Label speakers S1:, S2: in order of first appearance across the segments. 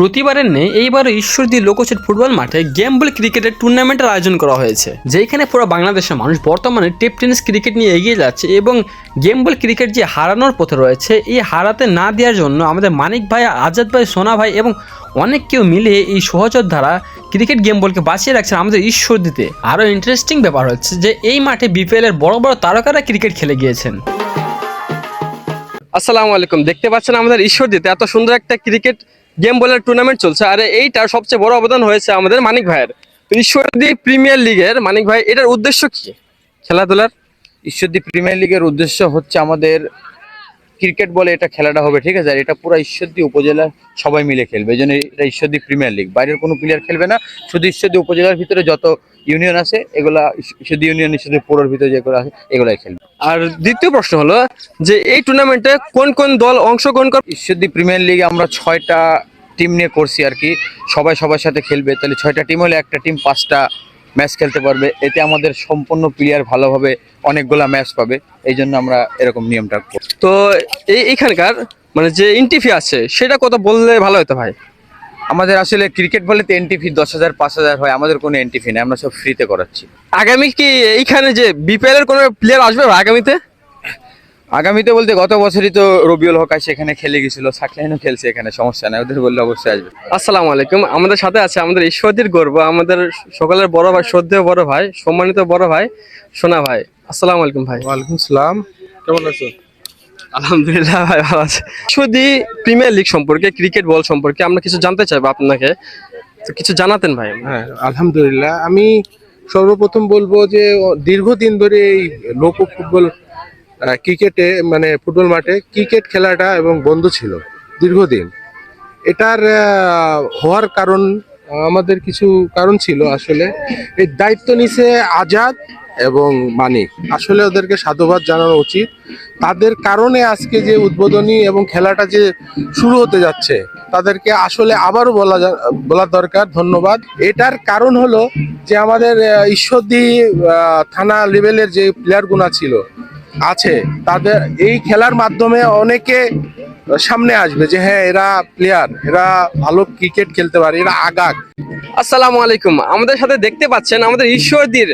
S1: প্রতিবারের নেই এইবারও ঈশ্বরদী লোকচেট ফুটবল মাঠে গেম বল ক্রিকেটের টুর্নামেন্টের আয়োজন করা হয়েছে। যেখানে পুরো বাংলাদেশের মানুষ বর্তমানে টেপ টেনিস ক্রিকেট নিয়ে এগিয়ে যাচ্ছে এবং গেম বল ক্রিকেট যে হারানোর পথে রয়েছে, এই হারাতে না দেওয়ার জন্য আমাদের মানিক ভাই, আজাদ ভাই, সোনা ভাই এবং অনেক কেউ মিলে এই সহযোদ্ধারা ক্রিকেট গেম বলকে বাঁচিয়ে রাখছেন আমাদের ঈশ্বর দিতে আরও ইন্টারেস্টিং ব্যাপার হচ্ছে যে এই মাঠে বিপিএল এর বড় বড় তারকারা ক্রিকেট খেলে গিয়েছেন। আসসালামু আলাইকুম। দেখতে পাচ্ছেন আমাদের ঈশ্বর দিতে এত সুন্দর একটা ক্রিকেট গেম বলের টুর্নামেন্ট চলছে। আর এইটার সবচেয়ে বড় অবদান হয়েছে আমাদের মানিক ভাইয়ের। তো ঈশ্বরদী প্রিমিয়ার লিগের মানিক ভাই এটার উদ্দেশ্য কি? খেলাধুলার?
S2: ঈশ্বরদী প্রিমিয়ার লিগের উদ্দেশ্য হচ্ছে আমাদের ক্রিকেট বলে এটা খেলাটা হবে ঠিক আছে? আর এটা পুরো ঈশ্বরদী উপজেলা সবাই মিলে খেলবে এই জন্য এটা ঈশ্বরদী প্রিমিয়ার লিগ বাইরের কোনো প্লেয়ার খেলবে না শুধু ঈশ্বরদী উপজেলার ভিতরে যত ইউনিয়ন আছে এগুলা ঈশ্বরদী ইউনিয়ন ঈশ্বরদী পৌরের ভিতরে যেগুলো আছে এগুলাই খেলবে।
S1: আর দ্বিতীয় প্রশ্ন হলো যে এই টুর্নামেন্টে কোন কোন দল অংশগ্রহণ করে
S2: ঈশ্বরদী প্রিমিয়ার লিগে আমরা ছয়টা টিম নিয়ে করছি আর কি। সবাই সবার সাথে খেলবে। তাহলে ছয়টা টিম হলে একটা টিম পাঁচটা ম্যাচ খেলতে পারবে। এতে আমাদের সম্পূর্ণ প্লেয়ার ভালোভাবে অনেকগুলা ম্যাচ পাবে। এই জন্য আমরা এরকম নিয়মটা করছি
S1: তো এই এইখানকার মানে যে এন্ট্রি আছে সেটা কত বললে ভালো হতো ভাই?
S2: আমাদের আসলে ক্রিকেট বলে তো এন্ট্রি ফি দশ হাজার পাঁচ হাজার হয়। আমাদের কোনো এন্ট্রি ফি নেই। আমরা সব ফ্রিতে করাচ্ছি।
S1: আগামী কি এইখানে যে বিপিএল এর কোনো প্লেয়ার আসবে আগামীতে?
S2: আগামীতে বলতে গত বছরই তো রবিউল হক আসে এখানে খেলে গেছিল সাকলাইনও খেলছে এখানে সমস্যা নাই ওদের বললে অবশ্যই আসবে।
S1: আসসালামু আলাইকুম আমাদের সাথে আছে আমাদের ঈশ্বরদীর গর্ব আমাদের সকলের বড় ভাই শ্রদ্ধেয় বড় ভাই সম্মানিত বড় ভাই সোনা ভাই। আসসালামু আলাইকুম ভাই।
S3: ওয়ালাইকুম সালাম কেমন আছো?
S1: আলহামদুলিল্লাহ ভাই ভালো আছে। ঈশ্বরদী প্রিমিয়ার লিগ সম্পর্কে ক্রিকেট বল সম্পর্কে আমরা কিছু জানতে চাইব আপনাকে তো কিছু জানাতেন ভাই।
S3: হ্যাঁ আলহামদুলিল্লাহ আমি সর্বপ্রথম বলব যে দীর্ঘদিন ধরে এই লোক ফুটবল ক্রিকেটে মানে ফুটবল মাঠে ক্রিকেট খেলাটা এবং বন্ধ ছিল দীর্ঘদিন। এটার হওয়ার কারণ, আমাদের কিছু কারণ ছিল আসলে। এই দায়িত্ব নিছে আজাদ এবং মানিক। আসলে ওদেরকে সাধুবাদ জানানো উচিত। তাদের কারণে আজকে যে উদ্বোধনী এবং খেলাটা যে শুরু হতে যাচ্ছে, তাদেরকে আসলে আবারও বলা বলা দরকার, ধন্যবাদ। এটার কারণ হলো যে আমাদের ঈশ্বরদী থানা লেভেলের যে প্লেয়ারগুলো ছিল আছে তাদের এই খেলার মাধ্যমে অনেকে সামনে আসবে যে হ্যাঁ এরা প্লেয়ার এরা ভালো ক্রিকেট খেলতে পারে এরা আগাক।
S1: আসসালামু আলাইকুম। আমাদের সাথে দেখতে পাচ্ছেন আমাদের ঈশ্বরদীর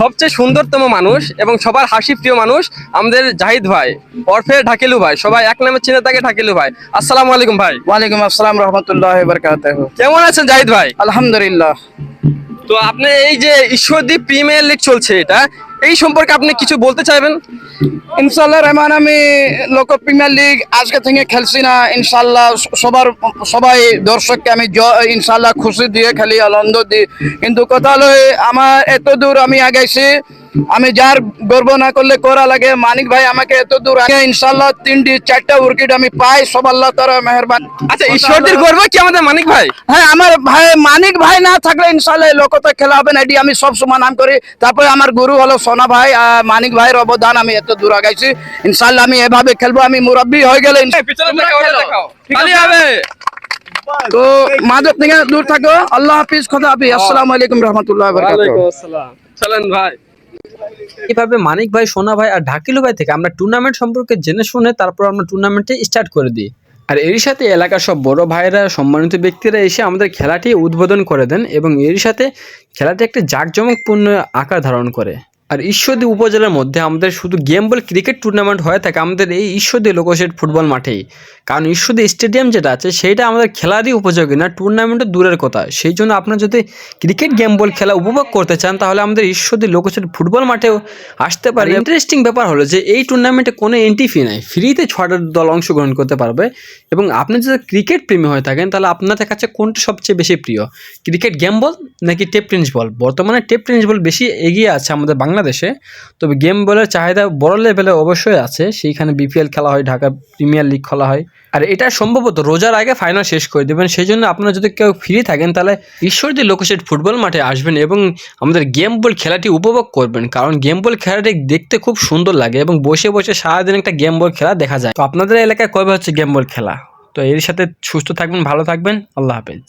S1: সবচেয়ে সুন্দরতম মানুষ এবং সবার হাসি প্রিয় মানুষ আমাদের জাহিদ ভাই অরফে ঢাকেলু ভাই। সবাই এক নামে চিনে থাকে ঢাকেলু ভাই। আসসালামু আলাইকুম ভাই।
S4: ওয়ালাইকুম আসসালাম রহমতুল্লাহ
S1: কেমন আছেন জাহিদ ভাই?
S4: আলহামদুলিল্লাহ।
S1: তো আপনি এই যে ঈশ্বরদী প্রিমিয়ার লিগ চলছে এটা এই সম্পর্কে আপনি কিছু বলতে চাইবেন?
S4: ইনশাল্লাহ রহমান, আমি লোক প্রিমিয়ার লিগ আজকে থেকে খেলছি না ইনশাল্লাহ সবার, সবাই দর্শককে আমি ইনশাল্লাহ খুশি দিয়ে খেলি আনন্দ দিই কিন্তু কথা হলো, আমার এত দূর আমি আগাইছি আমি যার গর্ব না করলে করা লাগে। মানিক ভাই আমাকে এত দূর আগে ইনশাল্লাহ তিনটি চারটা উইকেট আমি পাই সব আল্লাহ তারা মেহরবান।
S1: আচ্ছা ঈশ্বরদীর গর্ব কি আমাদের মানিক ভাই?
S4: হ্যাঁ আমার ভাই মানিক ভাই না থাকলে ইনশাল্লাহ এই লোকতে খেলা হবে না এটি আমি সব সময় নাম করি। তারপরে আমার গুরু হলো সোনা ভাই মানিক ভাইয়ের অবদান আমি এত দূর আগাইছি। ইনশাল্লাহ আমি এভাবে খেলব আমি মুরব্বী হয়ে গেলে তো মাদক থেকে দূর থাকো। আল্লাহ হাফিজ খোদা হাফিজ। আসসালামু আলাইকুম রহমতুল্লাহ
S1: চলেন ভাই। এভাবে মানিক ভাই, সোনা ভাই আর ঢাকিলু ভাই থেকে আমরা টুর্নামেন্ট সম্পর্কে জেনে শুনে তারপর আমরা টুর্নামেন্টে স্টার্ট করে দিই। আর এরই সাথে এলাকার সব বড় ভাইরা সম্মানিত ব্যক্তিরা এসে আমাদের খেলাটি উদ্বোধন করে দেন এবং এরই সাথে খেলাটি একটি জাঁকজমকপূর্ণ আকার ধারণ করে। আর ঈশ্বরদী উপজেলার মধ্যে আমাদের শুধু গেম বল ক্রিকেট টুর্নামেন্ট হয়ে থাকে আমাদের এই ঈশ্বরদী লোকসেট ফুটবল মাঠেই। কারণ ঈশ্বরদী স্টেডিয়াম যেটা আছে সেইটা আমাদের খেলারই উপযোগী না টুর্নামেন্টের দূরের কথা। সেই জন্য আপনার যদি ক্রিকেট গেম বল খেলা উপভোগ করতে চান তাহলে আমাদের ঈশ্বরদী লোকসেট ফুটবল মাঠেও আসতে পারে। ইন্টারেস্টিং ব্যাপার হলো যে এই টুর্নামেন্টে কোনো এন্ট্রি ফি নাই। ফ্রিতে ছটা দল অংশগ্রহণ করতে পারবে। এবং আপনি যদি ক্রিকেট প্রেমী হয়ে থাকেন তাহলে আপনাদের কাছে কোনটা সবচেয়ে বেশি প্রিয়? ক্রিকেট গেম বল নাকি টেপ টেনিস বল বর্তমানে টেপ টেনিস বল বেশি এগিয়ে আছে আমাদের বাংলাদেশে, তবে গেম বলের চাহিদা বড় লেভেলে অবশ্যই আছে। সেইখানে বিপিএল খেলা হয়, ঢাকা প্রিমিয়ার লিগ খেলা হয়। আর এটা সম্ভবত রোজার আগে ফাইনাল শেষ করে দেবেন। সেই জন্য আপনারা যদি কেউ ফ্রি থাকেন, তাহলে ঈশ্বরদী লোকসেট ফুটবল মাঠে আসবেন এবং আমাদের গেম বল খেলাটি উপভোগ করবেন। কারণ গেম বল খেলাটি দেখতে খুব সুন্দর লাগে এবং বসে বসে সারাদিন একটা গেম বল খেলা দেখা যায়। তো আপনাদের এলাকায় কবে হচ্ছে গেম বল খেলা? তো এর সাথে সুস্থ থাকবেন, ভালো থাকবেন। আল্লাহ হাফেজ।